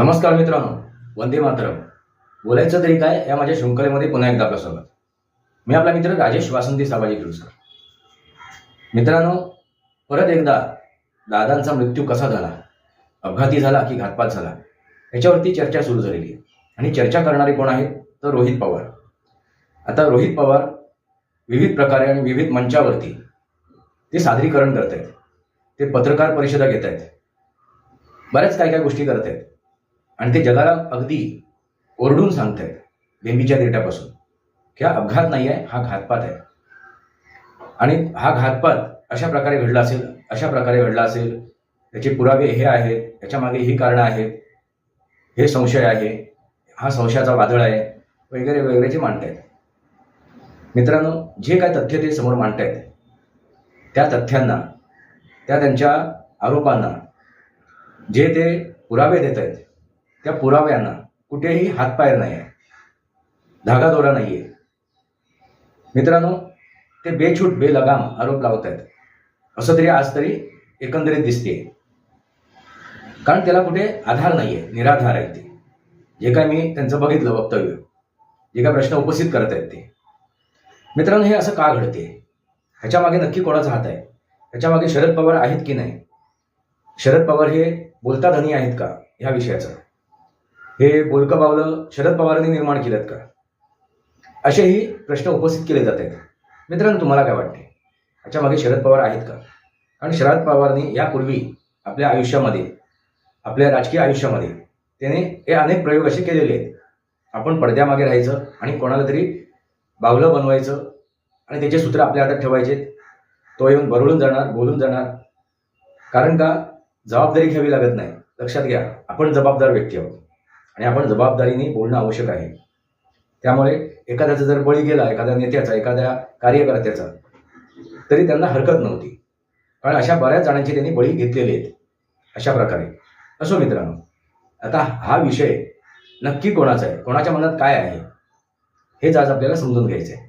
नमस्कार मित्रांनो वंदे मातरम. बोलायचं तरी काय या माझ्या शृंखलेमध्ये पुन्हा एकदा आपलं स्वागत. मी आपला मित्र राजेश वासंती साबाजी किर्लोस्कर मित्रांनो परत एकदा दादांचा मृत्यू कसा झाला? अपघाती झाला की घातपात झाला? याच्यावरती चर्चा सुरू झालेली आहे. आणि चर्चा करणारे कोण आहेत? तर रोहित पवार. आता रोहित पवार विविध प्रकारे आणि विविध मंचावरती ते सादरीकरण करत आहेत ते पत्रकार परिषदा घेत आहेत बऱ्याच काय काय गोष्टी करत आहेत आणि ते जगाला अगदी ओरडून सांगतायत बेंबीच्या देटापासून की हा अपघात नाही आहे हा घातपात आहे. आणि हा घातपात अशा प्रकारे घडला असेल अशा प्रकारे घडला असेल त्याचे पुरावे हे आहेत याच्या मागे ही कारणं आहेत हे संशय आहे हा संशयाचा वादळ आहे वगैरे वगैरे जे मांडतायत. मित्रांनो जे काय तथ्य ते समोर मांडतायत त्या तथ्यांना त्या त्यांच्या आरोपांना जे ते पुरावे देत आहेत त्या पुराव्यांना कुठेही हातपायर नाही आहे धागादोरा नाही आहे मित्रांनो ते बेछूट बेलगाम आरोप लावत आहेत असं तरी आज तरी एकंदरीत दिसते कारण त्याला कुठे आधार नाही आहे निराधार आहेत ते. जे काय मी त्यांचं बघितलं वक्तव्य जे काय प्रश्न उपस्थित करत आहेत ते. मित्रांनो हे असं का घडते ह्याच्या मागे नक्की कोणाचा हात आहे? ह्याच्या मागे शरद पवार आहेत की नाही? शरद पवार हे बोलता धनी आहेत का? ह्या विषयाचं. हे बोलकं बावलं शरद पवारांनी निर्माण केलेत का? असेही प्रश्न उपस्थित केले जात आहेत. मित्रांनो तुम्हाला काय वाटते? याच्या मागे शरद पवार आहेत का? कारण शरद पवारनी यापूर्वी आपल्या आयुष्यामध्ये आपल्या राजकीय आयुष्यामध्ये त्याने हे अनेक प्रयोग असे केलेले आहेत. आपण पडद्यामागे राहायचं आणि कोणाला तरी बावलं बनवायचं आणि त्याचे सूत्र आपल्या हातात ठेवायचे तो येऊन बरळून जाणार बोलून जाणार. कारण का? जबाबदारी घ्यावी लागत नाही. लक्षात घ्या आपण जबाबदार व्यक्ती आहोत. आणि आपण जबाबदारीने बोलणं आवश्यक आहे. त्यामुळे एखाद्याचा जर बळी गेला एखाद्या नेत्याचा एखाद्या कार्यकर्त्याचा तरी त्यांना हरकत नव्हती. कारण अशा बऱ्याच जणांचे त्यांनी बळी घेतलेले आहेत. अशा प्रकारे. असो मित्रांनो आता हा विषय नक्की कोणाचा आहे? कोणाच्या मनात काय आहे? हेच आज आपल्याला समजून घ्यायचं आहे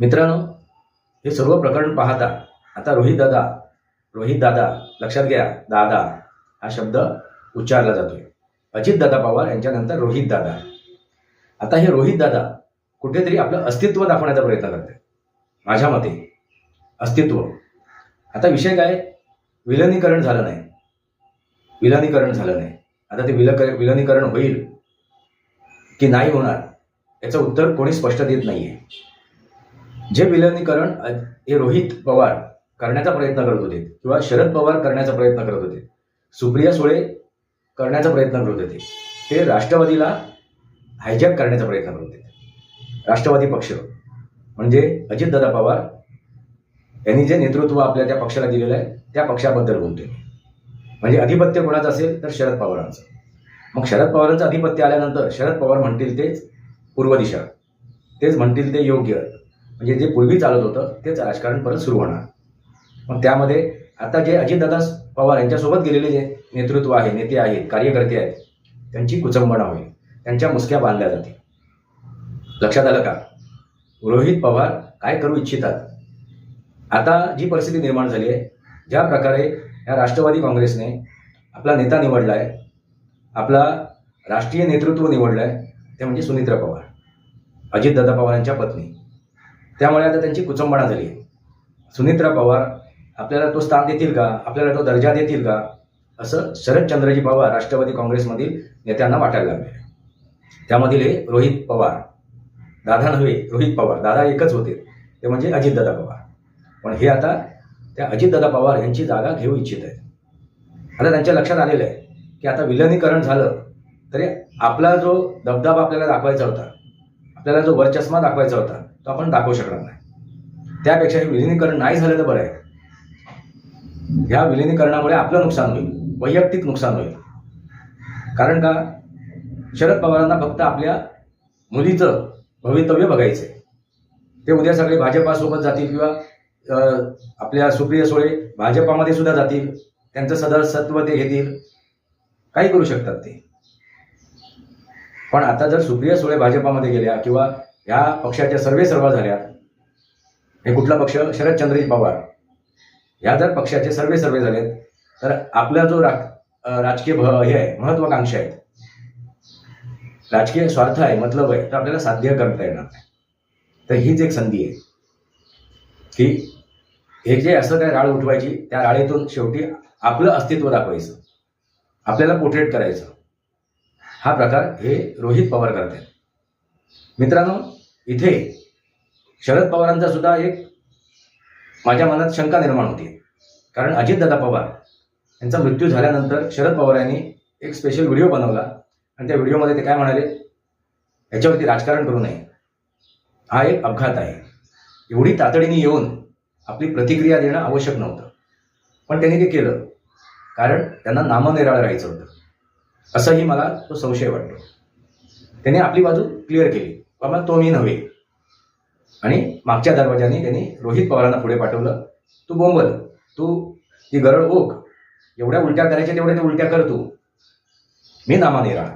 मित्रांनो हे सर्व प्रकरण पाहता आता रोहित दादा रोहित दादा लक्षात घ्या दादा हा शब्द उच्चारला जातोय. अजितदादा पवार यांच्यानंतर रोहितदादा. आता हे रोहितदादा कुठेतरी आपलं अस्तित्व दाखवण्याचा प्रयत्न करते. माझ्या मते. अस्तित्व. आता विषय काय? विलनीकरण झालं नाही. विलनीकरण झालं नाही. आता ते विलक विलनीकरण होईल की नाही होणार याचं उत्तर कोणी स्पष्ट देत नाहीये. जे विलनीकरण हे रोहित पवार करण्याचा प्रयत्न करत होते किंवा शरद पवार करण्याचा प्रयत्न करत होते. सुप्रिया सुळे करण्याचा प्रयत्न करत होते ते राष्ट्रवादीला हायजॅक करण्याचा प्रयत्न करत होते राष्ट्रवादी पक्ष म्हणजे अजितदादा पवार यांनी जे नेतृत्व आपल्या त्या पक्षाला दिलेलं आहे त्या पक्षाबद्दल बोलतोय म्हणजे अधिपत्य कोणाचं असेल तर शरद पवारांचं. मग शरद पवारांचं अधिपत्य आल्यानंतर शरद पवार म्हणतील तेच पूर्व दिशा. तेच म्हणतील ते योग्य. म्हणजे जे पूर्वी चालत होतं तेच राजकारण परत सुरू होणार. मग त्यामध्ये आता जे अजितदादा पवार यांच्यासोबत गेलेले जे नेतृत्व आहे नेते आहेत कार्यकर्ते आहेत त्यांची कुचंबणा होईल त्यांच्या मुसक्या बांधल्या जातील. लक्षात आलं का? रोहित पवार काय करू इच्छितात? आता जी परिस्थिती निर्माण झाली आहे ज्या प्रकारे या राष्ट्रवादी काँग्रेसने आपला नेता निवडला आहे आपला राष्ट्रीय नेतृत्व निवडलं आहे ते म्हणजे सुनित्रा पवार अजितदादा पवार यांच्या पत्नी. त्यामुळे आता त्यांची कुचंबणा झाली आहे. सुनित्रा पवार आपल्याला तो स्थान देतील का? आपल्याला तो दर्जा देतील का? असं शरदचंद्रजी पवार राष्ट्रवादी काँग्रेसमधील नेत्यांना वाटायला लागले. त्यामधील हे रोहित पवार दादा नव्हे रोहित पवार दादा एकच होते. ते म्हणजे अजितदादा पवार. पण हे आता त्या अजितदादा पवार यांची जागा घेऊ इच्छित आहेत. आता त्यांच्या लक्षात आलेलं आहे की आता विलनीकरण झालं तरी आपला जो दबदबा आपल्याला दाखवायचा होता आपल्याला जो वरचष्मा दाखवायचा होता तो आपण दाखवू शकणार नाही. त्यापेक्षा हे विलिनीकरण नाही झालं तर बरं आहे. ह्या विलिनीकरणामुळे आपलं नुकसान होईल वैयक्तिक नुकसान होईल. कारण का? शरद पवारांना फक्त आपल्या मुलीचं भवितव्य बघायचं ते उद्या सगळे भाजपासोबत जातील किंवा आपल्या सुप्रिया सोळे भाजपामध्ये सुद्धा जातील त्यांचं सदस्यत्व ते घेतील. काही करू शकतात ते. पण आता जर सुप्रिया सुळे भाजपामध्ये गेल्या किंवा ह्या पक्षाच्या सर्वे सर्व झाल्या हे कुठला पक्ष? शरदचंद्रजी पवार. ह्या जर पक्षाचे सर्वे सर्वे झालेत तर आपला जो रा राजकीय हे आहे महत्वाकांक्षा आहेत. राजकीय स्वार्थ आहे मतलब आहे तर आपल्याला साध्य करता येणार नाही. तर हीच एक संधी आहे. की हे जे असं काय राळ उठवायची त्या राळेतून शेवटी आपलं अस्तित्व दाखवायचं. आपल्याला पोर्ट्रेट करायचं. हा प्रकार हे रोहित पवार करत आहेत मित्रांनो इथे शरद पवारांचा सुद्धा एक माझ्या मनात शंका निर्माण होती कारण अजितदादा पवार यांचा मृत्यू झाल्यानंतर शरद पवार यांनी एक स्पेशल व्हिडिओ बनवला. आणि त्या व्हिडिओमध्ये ते काय म्हणाले? याच्यावरती राजकारण करू नये. हा एक अपघात आहे. एवढी तातडीने येऊन आपली प्रतिक्रिया देणं आवश्यक नव्हतं. पण त्यांनी ते केलं. कारण त्यांना नामनिराळ राहायचं होतं. असंही मला तो संशय वाटतो. त्यांनी आपली बाजू क्लिअर केली. बाबा तो मी नव्हे. आणि मागच्या दरवाजाने त्यांनी रोहित पवारांना पुढे पाठवलं. तू बोंबल तू ती गरड ओक. एवढ्या उलट्या करायच्या तेवढ्या ते उलट्या कर तू. मी नामानिराळ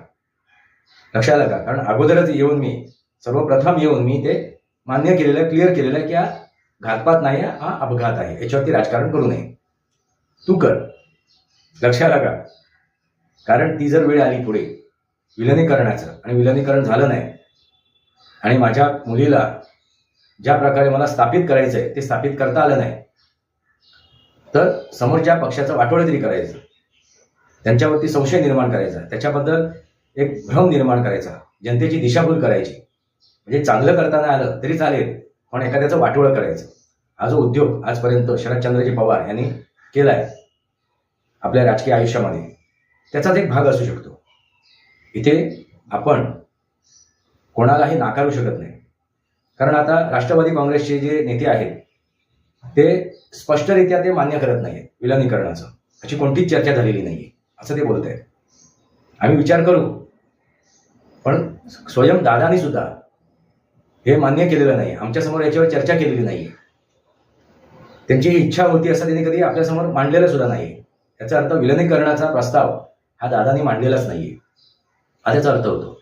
लक्षात आलं का कारण अगोदरच येऊन मी सर्वप्रथम येऊन मी ते मान्य केलेलं क्लिअर केलेलं की हा घातपात नाही आहे, हा अपघात आहे. याच्यावरती राजकारण करू नये. तू कर. लक्षात आलं का कारण ती जर वेळ आली पुढे विलनीकरणाचं आणि विलनीकरण झालं नाही आणि माझ्या मुलीला ज्या प्रकारे मला स्थापित करायचं आहे ते स्थापित करता आलं नाही. तर समोरच्या पक्षाचं वाटोळे तरी करायचं त्यांच्यावरती संशय निर्माण करायचा त्याच्याबद्दल एक भ्रम निर्माण करायचा जनतेची दिशाभूल करायची. म्हणजे चांगलं करताना आलं तरी चालेल पण एखाद्याचं वाटोळं करायचं. हा जो उद्योग आजपर्यंत शरदचंद्रजी पवार यांनी केलाय आपल्या राजकीय आयुष्यामध्ये त्याचाच एक भाग असू शकतो. इथे आपण कोणालाही नाकारू शकत नाही. कारण आता राष्ट्रवादी काँग्रेसचे जे नेते आहेत ते स्पष्टरित्या ते मान्य करत नाहीत विलनीकरणाचं. अशी कोणतीच चर्चा झालेली नाहीये असं ते बोलत आहेत. आम्ही विचार करू पण स्वयं दादानी सुद्धा हे मान्य केलेलं नाही आमच्यासमोर याच्यावर चर्चा केलेली नाही त्यांची इच्छा होती असं त्यांनी कधी आपल्यासमोर मांडलेलं सुद्धा नाही याचा अर्थ विलनीकरणाचा प्रस्ताव हा दादानी मांडलेलाच नाहीये. हा त्याचा अर्थ होतो.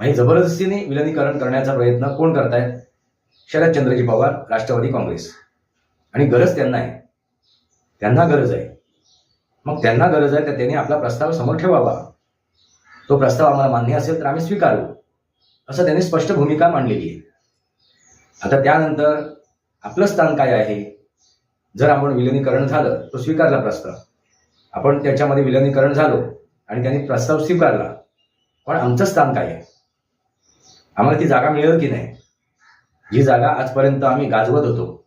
म्हणजे जबरदस्तीने विलनीकरण करण्याचा प्रयत्न कोण करतायत? शरदचंद्रजी पवार राष्ट्रवादी काँग्रेस. आणि गरज त्यांना आहे. त्यांना गरज आहे. मग त्यांना गरज आहे तर त्यांनी आपला प्रस्ताव समोर ठेवावा. तो प्रस्ताव आम्हाला मान्य असेल तर आम्ही स्वीकारू. असं त्यांनी स्पष्ट भूमिका मांडलेली आहे. आता त्यानंतर आपलं स्थान काय आहे? जर आपण विलिनीकरण झालं तो स्वीकारला प्रस्ताव. आपण त्याच्यामध्ये विलिनीकरण झालो आणि त्यांनी प्रस्ताव स्वीकारला. पण आमचं स्थान काय आहे? आम्हाला ती जागा मिळेल की नाही? ही जागा आजपर्यंत आम्ही गाजवत होतो.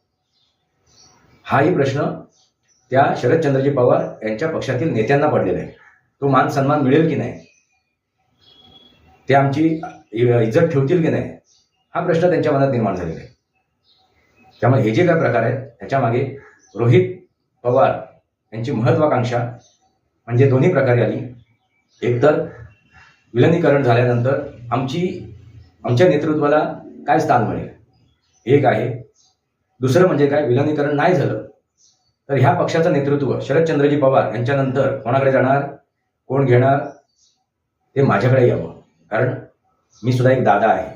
हाही प्रश्न त्या शरदचंद्रजी पवार यांच्या पक्षातील नेत्यांना पडलेला आहे. तो मान सन्मान मिळेल की नाही? ते आमची इज्जत ठेवतील की नाही? हा प्रश्न त्यांच्या मनात निर्माण झालेला आहे. त्यामुळे हे जे काय प्रकार आहेत ह्याच्यामागे रोहित पवार यांची महत्वाकांक्षा म्हणजे दोन्ही प्रकारे आली एकतर विलनीकरण झाल्यानंतर आमची आमच्या नेतृत्वाला काय स्थान मिळेल? एक आहे. दुसरं म्हणजे काय? विलनीकरण नाही झालं तर ह्या पक्षाचं नेतृत्व शरदचंद्रजी पवार यांच्यानंतर कोणाकडे जाणार? कोण घेणार? ते माझ्याकडे यावं. कारण मी सुद्धा एक दादा आहे.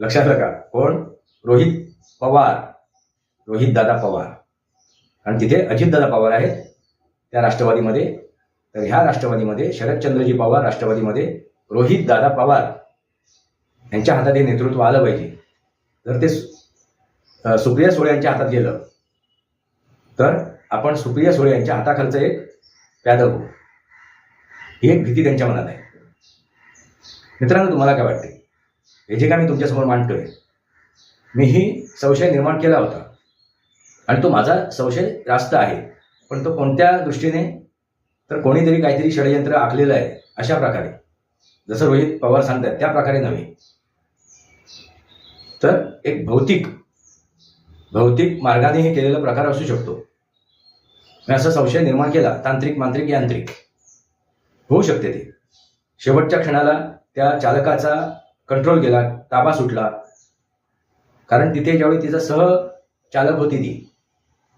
लक्षात का कोण? रोहित पवार. रोहित दादा पवार. कारण तिथे अजितदादा पवार आहेत त्या राष्ट्रवादीमध्ये. तर ह्या राष्ट्रवादीमध्ये शरदचंद्रजी पवार राष्ट्रवादीमध्ये रोहित दादा पवार यांच्या हातात हे नेतृत्व आलं पाहिजे. जर ते सुप्रिया सुळे यांच्या हातात गेलं तर आपण सुप्रिया सुळे यांच्या हाताखालचं एक प्याद होऊ ही एक भीती त्यांच्या मनात आहे. मित्रांनो तुम्हाला काय वाटते? हे जे काय मी तुमच्यासमोर मांडतोय मीही संशय निर्माण केला होता. आणि तो माझा संशय रास्त आहे. पण तो कोणत्या दृष्टीने तर कोणीतरी काहीतरी षडयंत्र आखलेलं आहे अशा प्रकारे. जसं रोहित पवार सांगतात त्या प्रकारे नव्हे. तर एक भौतिक भौतिक मार्गाने हे केलेला प्रकार असू शकतो. मी असा संशय निर्माण केला तांत्रिक मांत्रिक यांत्रिक. होऊ शकते ते. शेवटच्या क्षणाला त्या चालकाचा कंट्रोल गेला ताबा सुटला. कारण तिथे ज्यावेळी तिचा सह चालक होती ती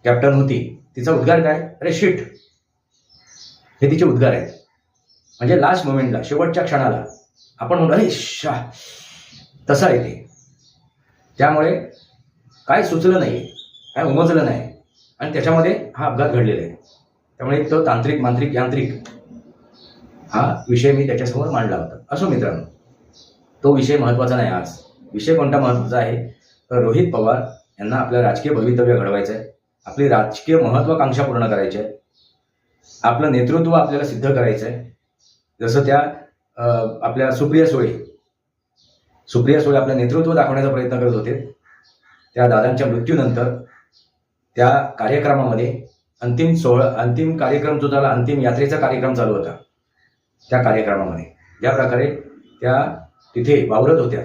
कॅप्टन होती तिचा उद्गार काय? अरे शिट हे तिचे उद्गार आहेत. म्हणजे लास्ट मोमेंटला शेवटच्या क्षणाला आपण म्हणतो अरे शा तसा येते त्यामुळे काय सुचलं नाही काय उमजलं नाही आणि त्याच्यामध्ये हा अपघात घडलेला आहे. त्यामुळे तो तांत्रिक मांत्रिक यांत्रिक हा विषय मी त्याच्यासमोर मांडला होता. असो मित्रांनो तो विषय महत्त्वाचा नाही आज. विषय कोणता महत्त्वाचा आहे? तर रोहित पवार यांना आपलं राजकीय भवितव्य घडवायचं आहे. आपली राजकीय महत्वाकांक्षा पूर्ण करायची आहे. आपलं नेतृत्व आपल्याला सिद्ध करायचं आहे. जसं त्या आपल्या सुप्रिया सुळे सुप्रिया सुळे आपलं नेतृत्व दाखवण्याचा प्रयत्न करत होते. त्या दादांच्या मृत्यूनंतर त्या कार्यक्रमामध्ये अंतिम सोहळा अंतिम कार्यक्रम जो झाला अंतिम यात्रेचा कार्यक्रम चालू होता. त्या कार्यक्रमामध्ये. ज्या प्रकारे त्या तिथे वावरत होत्या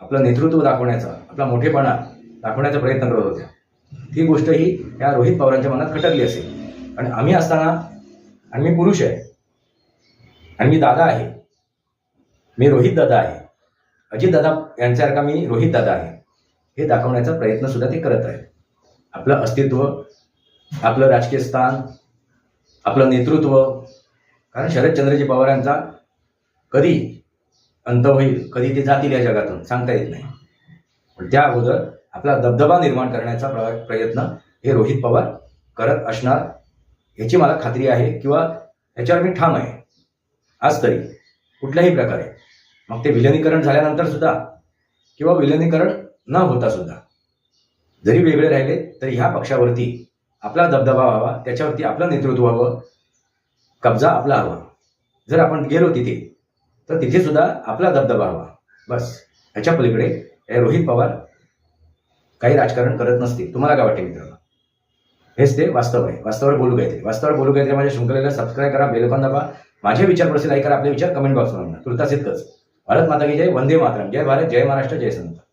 आपलं नेतृत्व दाखवण्याचा आपला मोठेपणा दाखवण्याचा प्रयत्न करत होत्या. ती गोष्ट ही या रोहित पवारांच्या मनात खटकली असेल. आणि आम्ही असताना आणि मी पुरुष आहे आणि मी दादा आहे मी रोहित दादा आहे. अजित दादा यांच्यासारखा मी रोहित दादा आहे. हे दाखवण्याचा प्रयत्न सुद्धा ते करत आहेत. आपलं अस्तित्व आपलं राजकीय स्थान आपलं नेतृत्व. कारण शरदचंद्रजी पवार यांचा कधी अंत होईल कधी ते जातील या जगातून सांगता येत नाही. पण त्या अगोदर आपला दबदबा निर्माण करण्याचा प्रयत्न हे रोहित पवार करत असणार याची मला खात्री आहे किंवा याच्यावर मी ठाम आहे. आज तरी कुठल्याही प्रकारे. मग ते विलनीकरण झाल्यानंतर सुद्धा किंवा विलनीकरण न होता सुद्धा जरी वेगळे राहिले तरी ह्या पक्षावरती आपला दबदबा व्हावा त्याच्यावरती आपलं नेतृत्व व्हावं कब्जा आपला हवा. जर आपण गेलो तिथे तर तिथे सुद्धा आपला दबदबा हवा. बस. ह्याच्या पलीकडे रोहित पवार काही राजकारण करत नसतील. तुम्हाला काय वाटते मित्रांनो? हेच ते वास्तव आहे. वास्तवावर बोलू काहीतरी वास्तवावर बोलू काहीतरी माझ्या शृंखलेला सबस्क्राईब करा बेलकॉन दाबा. माझे विचार प्रसिद्ध ऐका आपले विचार कमेंट बॉक्समध्ये तुर्तास इतकंच. भारत माता की जय वंदे मातरम। जय भारत जय महाराष्ट्र जय संत।